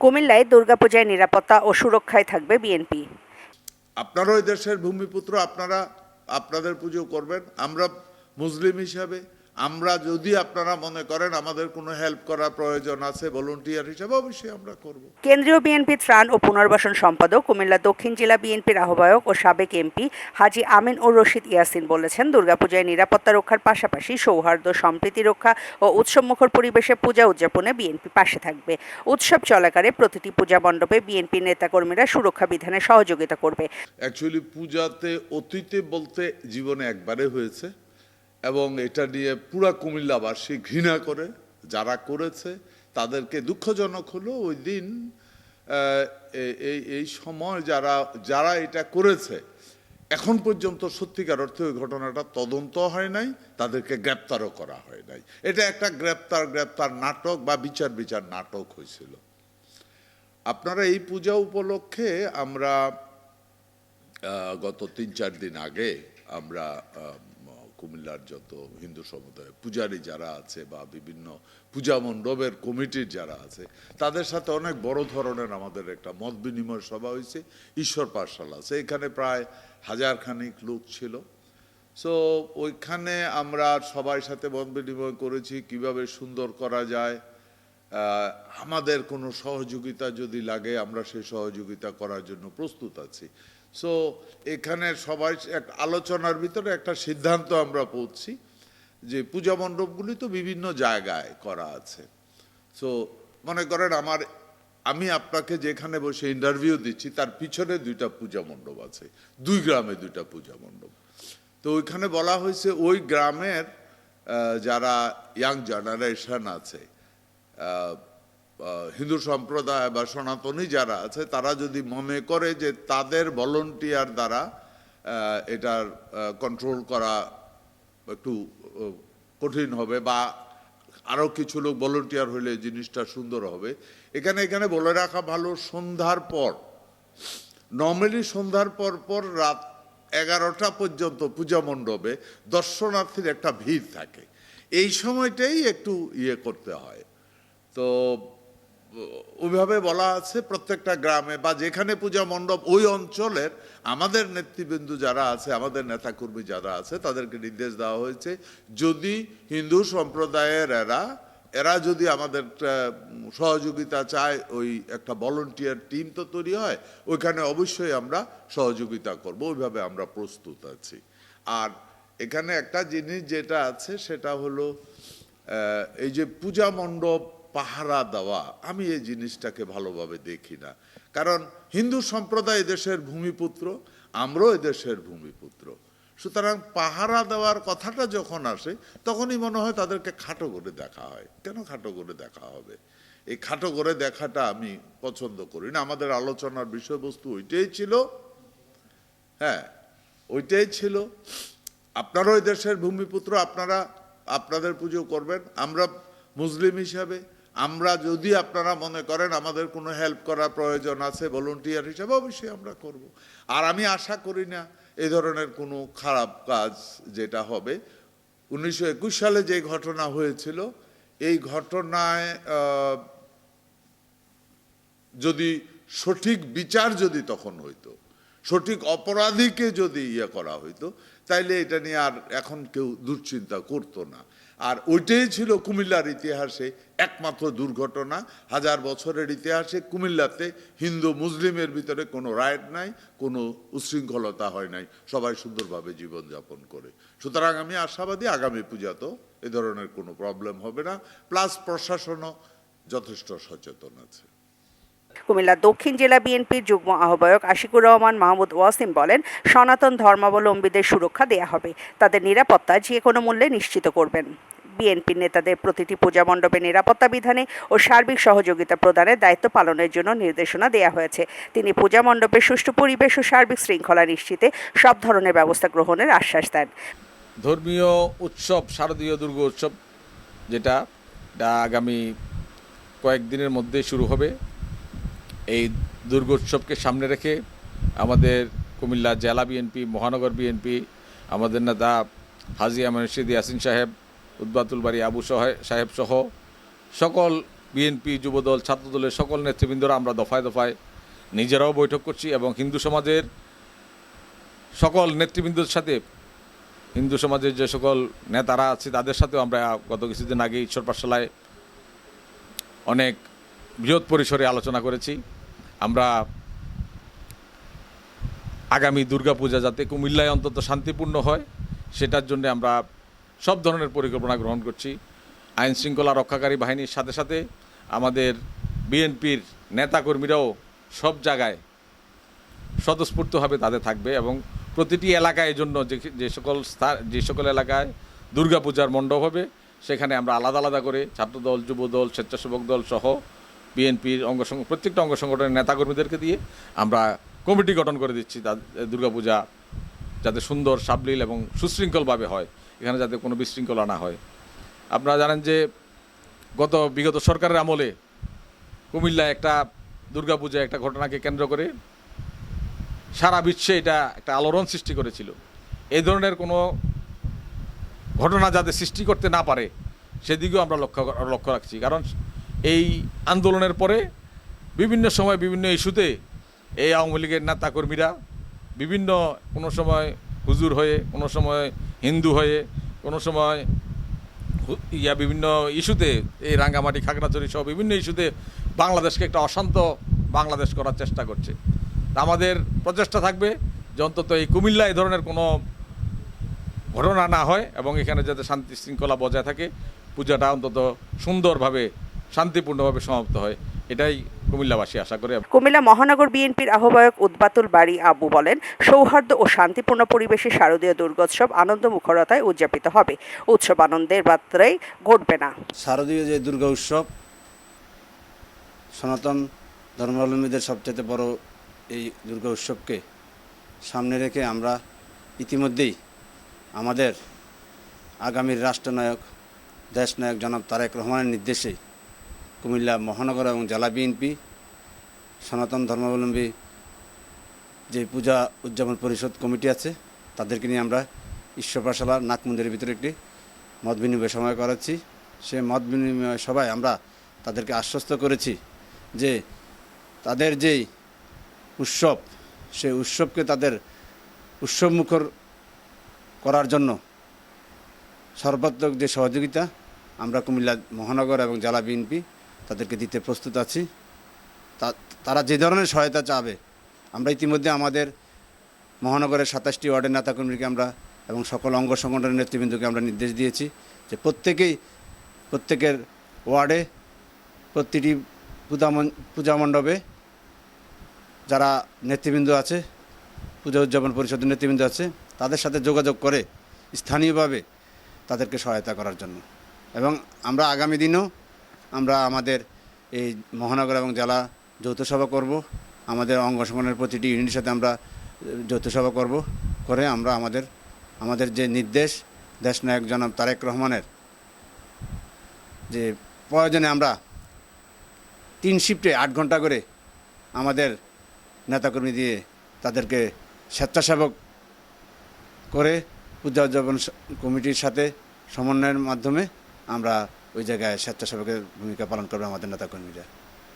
কুমিল্লায় দুর্গাপূজায় নিরাপত্তা ও সুরক্ষায় থাকবে বিএনপি। আপনারাও দেশের ভূমিপুত্র, আপনারা, আপনাদের পুজো করবেন। আমরা মুসলিম হিসাবে আমরা যদি আপনারা মনে করেন আমাদের কোনো হেল্প করার প্রয়োজন আছে ভলেন্টিয়ার হিসাবে অবশ্যই আমরা করব। কেন্দ্রীয় বিএনপি ত্রাণ ও পুনর্বাসন সম্পাদক কুমিল্লা দক্ষিণ জেলা বিএনপির আহ্বায়ক ও সাবেক এমপি হাজি আমিন ও রশিদ ইয়াসিন বলেছেন দুর্গাপূজায় নিরাপত্তা রক্ষার পাশাপাশি সৌহার্দ্য সম্প্রীতি রক্ষা ও উৎসবমুখর পরিবেশে পূজা উদযাপনে বিএনপি পাশে থাকবে। উৎসব চলাকালে প্রতিটি পূজা মণ্ডপে বিএনপি নেতাকর্মীরা সুরক্ষা বিধানে সহযোগিতা করবে। অ্যাকচুয়ালি পূজাতে অতীতে বলতে জীবনে একবারে হয়েছে। এবং এটা নিয়ে পুরা কুমিল্লাবাসী ঘৃণা করে, যারা করেছে, তাদেরকে দুঃখজনক হলো ওই দিন এই এই সময় যারা যারা এটা করেছে, এখন পর্যন্ত সত্যিকার অর্থে ওই ঘটনাটা তদন্ত হয় নাই, তাদেরকে গ্রেপ্তারও করা হয় নাই। এটা একটা গ্রেপ্তার গ্রেপ্তার নাটক বা বিচার বিচার নাটক হয়েছিল। আপনারা এই পূজা উপলক্ষে আমরা গত তিন, চার দিন আগে আমরা কুমিল্লার যত হিন্দু সমুদায় পূজারী যারা আছে বা বিভিন্ন পূজা মণ্ডপের কমিটির যারা আছে, তাদের সাথে অনেক বড় ধরনের আমাদের একটা মত বিনিময় সভা হয়েছে, ঈশ্বর পাঠশালা আছে। এখানে প্রায় হাজার খানিক লোক ছিল। সো ওইখানে আমরা সবাই সাথে মত বিনিময় করেছি, কীভাবে সুন্দর করা যায়। আমাদের কোনো সহযোগিতা যদি লাগে, আমরা সেই সহযোগিতা করার জন্য প্রস্তুত আছি। সো এখানে সবাই এক আলোচনার ভিতরে একটা সিদ্ধান্ত আমরা পৌঁছি যে পূজা মণ্ডপগুলি তো বিভিন্ন জায়গায় করা আছে। সো মনে করেন আমার, আমি আপনাকে যেখানে বসে ইন্টারভিউ দিচ্ছি, তার পিছনে দুইটা পূজা মণ্ডপ আছে। দুই গ্রামে দুইটা পূজা মণ্ডপ। তো ওইখানে বলা হয়েছে ওই গ্রামের যারা ইয়াং জেনারেশন আছে হিন্দু সম্প্রদায় বা সনাতনী যারা আছে, তারা যদি মনে করে যে তাদের ভলন্টিয়ার দ্বারা এটার কন্ট্রোল করা একটু কঠিন হবে বা আরও কিছু লোক ভলন্টিয়ার হলে জিনিসটা সুন্দর হবে। এখানে এখানে বলে রাখা ভালো, সন্ধ্যার পর নর্মালি সন্ধ্যার পর পর রাত এগারোটা পর্যন্ত পূজা মণ্ডপে দর্শনার্থীর একটা ভিড় থাকে। এই সময়টাই একটু ইয়ে করতে হয়। তো ওইভাবে বলা আছে প্রত্যেকটা গ্রামে বা যেখানে পূজা মণ্ডপ ওই অঞ্চলের আমাদের নেতৃবৃন্দ যারা আছে, আমাদের নেতাকর্মী যারা আছে, তাদেরকে নির্দেশ দেওয়া হয়েছে, যদি হিন্দু সম্প্রদায়ের এরা এরা যদি আমাদের সহযোগিতা চায়, ওই একটা ভলেন্টিয়ার টিম তো তৈরি হয়, ওইখানে অবশ্যই আমরা সহযোগিতা করব, ওইভাবে আমরা প্রস্তুত আছি। আর এখানে একটা জিনিস যেটা আছে, সেটা হলো এই যে পূজা মণ্ডপ পাহারা দেওয়া, আমি এই জিনিসটাকে ভালোভাবে দেখি না। কারণ হিন্দু সম্প্রদায় দেশের ভূমিপুত্র, আমরাও দেশের ভূমিপুত্র। সুতরাং পাহারা দেওয়ার কথাটা যখন আসে, তখনই মনে হয় তাদেরকে খাটো করে দেখা হয়। কেন খাটো করে দেখা হবে? এই খাটো করে দেখাটা আমি পছন্দ করি না। আমাদের আলোচনার বিষয়বস্তু ওইটাই ছিল। হ্যাঁ ওইটাই ছিল। আপনারাও দেশের ভূমিপুত্র, আপনারা, আপনাদের পুজো করবেন। আমরা মুসলিম হিসাবে আমরা যদি আপনারা মনে করেন আমাদের কোনো হেল্প করার প্রয়োজন আছে ভলেন্টিয়ার হিসাবে অবশ্যই আমরা করব। আর আমি আশা করি না এই ধরনের কোনো খারাপ কাজ যেটা হবে। উনিশশো একুশ সালে যে ঘটনা হয়েছিল, এই ঘটনায় যদি সঠিক বিচার যদি তখন হইতো, সঠিক অপরাধীকে যদি ইয়ে করা হইতো, তাইলে এটা নিয়ে আর এখন কেউ দুশ্চিন্তা করতো না। আর ওইটাই ছিল কুমিল্লার ইতিহাসে একমাত্র দুর্ঘটনা। হাজার বছরের ইতিহাসে কুমিল্লাতে হিন্দু মুসলিমের ভিতরে কোনো রাইট নাই, কোনো উশৃঙ্খলতা হয় নাই। সবাই সুন্দরভাবে জীবনযাপন করে। সুতরাং আমি আশাবাদী আগামী পূজাতেও এ ধরনের কোনো প্রবলেম হবে না। প্লাস প্রশাসনও যথেষ্ট সচেতন আছে। কুমিল্লা দক্ষিণ জেলা বিএনপির যুগ্ম আহ্বায়ক আশিকুর রহমান মাহমুদ ওয়াসিম বলেন, সনাতন ধর্মাবলম্বীদের সুরক্ষা দেয়া হবে। তাদের নিরাপত্তা যে কোনো মূল্যে নিশ্চিত করবেন। বিএনপির নেতাদের প্রতিটি পূজা মণ্ডপে নিরাপত্তা বিধানে ও সার্বিক সহযোগিতা প্রদানের দায়িত্ব পালনের জন্য নির্দেশনা দেওয়া হয়েছে। তিনি পূজা মণ্ডপে সুষ্ঠু পরিবেশ ও সার্বিক শৃঙ্খলা নিশ্চিতে সব ধরনের ব্যবস্থা গ্রহণের আশ্বাস দেন। ধর্মীয় উৎসব, শারদীয় দুর্গ উৎসব, যেটা আগামী কয়েকদিনের মধ্যে শুরু হবে, এই দুর্গোৎসবকে সামনে রেখে আমাদের কুমিল্লা জেলা বিএনপি, মহানগর বিএনপি, আমাদের নেতা হাজি আমান রশিদ ইয়াসিন সাহেব উদ্বাতুল বাড়ি আবু সহে- সাহেব সহ সকল বিএনপি যুবদল, ছাত্রদলের সকল নেতৃবৃন্দরা আমরা দফায় দফায় নিজেরাও বৈঠক করছি এবং হিন্দু সমাজের সকল নেতৃবৃন্দের সাথে, হিন্দু সমাজের যে সকল নেতারা আছে তাদের সাথেও আমরা গত কিছুদিন আগে ঈশ্বর পাঠশালায় অনেক বৃহৎ পরিসরে আলোচনা করেছি। আমরা আগামী দুর্গাপূজা যাতে কুমিল্লায় অন্তত শান্তিপূর্ণ হয়, সেটার জন্য আমরা সব ধরনের পরিকল্পনা গ্রহণ করছি। আইন শৃঙ্খলা রক্ষাকারী বাহিনীর সাথে সাথে আমাদের বিএনপির নেতাকর্মীরাও সব জায়গায় স্বতঃস্ফূর্তভাবে তাদের থাকবে এবং প্রতিটি এলাকায় জন্য যে যে সকল স্থান, যে সকল এলাকায় দুর্গাপূজার মণ্ডপ হবে, সেখানে আমরা আলাদা আলাদা করে ছাত্রদল, যুবদল, স্বেচ্ছাসেবক দল সহ বিএনপির অঙ্গ প্রত্যেকটা অঙ্গ সংগঠনের নেতাকর্মীদেরকে দিয়ে আমরা কমিটি গঠন করে দিচ্ছি দুর্গাপূজা যাতে সুন্দর, সাবলীল এবং সুশৃঙ্খলভাবে হয়। এখানে যাতে কোনো বিশৃঙ্খলা না হয়। আপনারা জানেন যে গত বিগত সরকারের আমলে কুমিল্লায় একটা দুর্গাপূজা একটা ঘটনাকে কেন্দ্র করে সারা বিশ্বে এটা একটা আলোড়ন সৃষ্টি করেছিল। এই ধরনের কোনো ঘটনা যাতে সৃষ্টি করতে না পারে, সেদিকেও আমরা লক্ষ্য লক্ষ্য রাখছি। কারণ এই আন্দোলনের পরে বিভিন্ন সময় বিভিন্ন ইস্যুতে এই আওয়ামী লীগের নেতাকর্মীরা বিভিন্ন কোনো সময় হুজুর হয়ে, কোনো সময় হিন্দু হয়ে কোনো সময় ইয়া বিভিন্ন ইস্যুতে, এই রাঙ্গামাটি, খাগড়াছড়ি সহ বিভিন্ন ইস্যুতে বাংলাদেশকে একটা অশান্ত বাংলাদেশ করার চেষ্টা করছে। আমাদের প্রচেষ্টা থাকবে যে অন্তত এই কুমিল্লা এই ধরনের কোনো ঘটনা না হয় এবং এখানে যাতে শান্তি শৃঙ্খলা বজায় থাকে, পূজাটা অন্তত সুন্দরভাবে, শান্তিপূর্ণভাবে সমাপ্ত হয়। এটাই কুমিল্লাবাসী আশা করে কুমিল্লা মহানগর বিএনপির আহ্বায়ক উদ্বাতুল বাড়ি আবু বলেন সৌহার্দ্য ও শান্তিপূর্ণ পরিবেশে শারদীয় দুর্গোৎসব আনন্দ মুখরতায় উদযাপিত হবে। উৎসব আনন্দের মাত্রায় ঘটবে না। শারদীয় যে দুর্গা উৎসব সনাতন ধর্মাবলম্বীদের সবচেয়ে বড় এই দুর্গা উৎসবকে সামনে রেখে আমরা ইতিমধ্যেই আমাদের আগামীর রাষ্ট্রনায়ক দেশনায়ক জনাব তারেক রহমানের নির্দেশে কুমিল্লা মহানগর এবং জেলা বিএনপি, সনাতন ধর্মাবলম্বী যে পূজা উদযাপন পরিষদ কমিটি আছে, তাদেরকে নিয়ে আমরা ঈশ্বরপাশালা নাক মন্দিরের ভিতরে একটি মত বিনিময় সময় করাচ্ছি সে মত বিনিময় সভায় আমরা তাদেরকে আশ্বস্ত করেছি যে তাদের যেই উৎসব সেই উৎসবকে তাদের উৎসবমুখর করার জন্য সর্বাত্মক যে সহযোগিতা আমরা কুমিল্লা মহানগর এবং জেলা বিএনপি তাদেরকে দিতে প্রস্তুত আছি। তারা যে ধরনের সহায়তা চাবে, আমরা ইতিমধ্যে আমাদের মহানগরের সাতাশটি ওয়ার্ডের নেতাকর্মীকে আমরা এবং সকল অঙ্গ সংগঠনের নেতৃবৃন্দকে আমরা নির্দেশ দিয়েছি যে প্রত্যেকেই, প্রত্যেকের ওয়ার্ডে প্রতিটি পূজা পূজা মণ্ডপে যারা নেতৃবৃন্দ আছে, পূজা উদযাপন পরিষদের নেতৃবৃন্দ আছে, তাদের সাথে যোগাযোগ করে স্থানীয়ভাবে তাদেরকে সহায়তা করার জন্য। এবং আমরা আগামী দিনেও আমরা আমাদের এই মহানগর এবং জেলা যৌথ সভা করব। আমাদের অঙ্গ প্রতিটি ইউনিটের সাথে আমরা আহ, যৌথ সভা করব করে আমরা আমাদের আমাদের যে নির্দেশ দেশনায়ক জনাব তারেক রহমানের যে প্রয়োজনে আমরা তিন শিফটে আট ঘণ্টা করে আমাদের নেতাকর্মী দিয়ে তাদেরকে স্বেচ্ছাসেবক করে উদযাপন কমিটির সাথে সমন্বয়ের মাধ্যমে আমরা ওই জায়গায় স্বেচ্ছাসেবকের ভূমিকা পালন করবে আমাদের নেতাকর্মীরা।